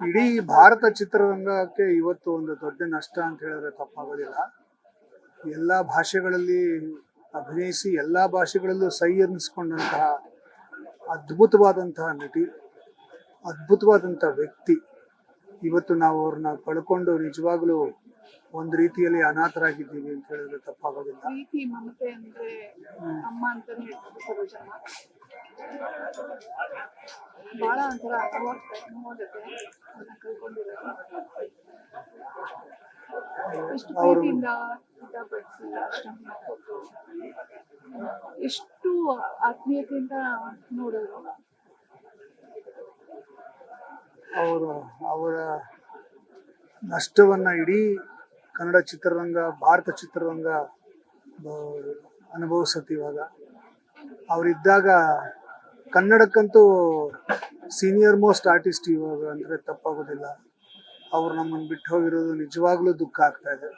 ಇಡೀ ಭಾರತ ಚಿತ್ರರಂಗಕ್ಕೆ ಇವತ್ತು ಒಂದು ದೊಡ್ಡ ನಷ್ಟ ಅಂತ ಹೇಳಿದ್ರೆ ತಪ್ಪಾಗೋದಿಲ್ಲ. ಎಲ್ಲ ಭಾಷೆಗಳಲ್ಲಿ ಅಭಿನಯಿಸಿ ಎಲ್ಲ ಭಾಷೆಗಳಲ್ಲೂ ಸೈ ಅನ್ನಿಸ್ಕೊಂಡಂತಹ ಅದ್ಭುತವಾದಂತಹ ನಟಿ ಅದ್ಭುತವಾದಂಥ ವ್ಯಕ್ತಿ. ಇವತ್ತು ನಾವು ಅವ್ರನ್ನ ಕಳ್ಕೊಂಡು ನಿಜವಾಗ್ಲೂ ಒಂದು ರೀತಿಯಲ್ಲಿ ಅನಾಥರಾಗಿದ್ದೀವಿ ಅಂತ ಹೇಳಿದ್ರೆ ತಪ್ಪಾಗೋದಿಲ್ಲ. ಸರೋಜಮ್ಮ ಒಂಥರ ಕಳ್ಕೊಂಡಿರೋದು. ಎಷ್ಟು ಎಷ್ಟು ಆತ್ಮೀಯತೆಯಿಂದ ನೋಡೋರು ಅವರು ಅವರ ನಷ್ಟವನ್ನ ಇಡೀ ಕನ್ನಡ ಚಿತ್ರರಂಗ, ಭಾರತ ಚಿತ್ರರಂಗ ಅನುಭವಿಸತ್ತೆ ಇವಾಗ. ಅವರಿದ್ದಾಗ ಕನ್ನಡಕ್ಕಂತೂ ಸೀನಿಯರ್ ಮೋಸ್ಟ್ ಆರ್ಟಿಸ್ಟ್ ಇವಾಗ ಅಂದ್ರೆ ತಪ್ಪಾಗೋದಿಲ್ಲ. ಅವ್ರು ನಮ್ಮನ್ನು ಬಿಟ್ಟು ಹೋಗಿರೋದು ನಿಜವಾಗ್ಲೂ ದುಃಖ ಆಗ್ತಾ ಇದೆ.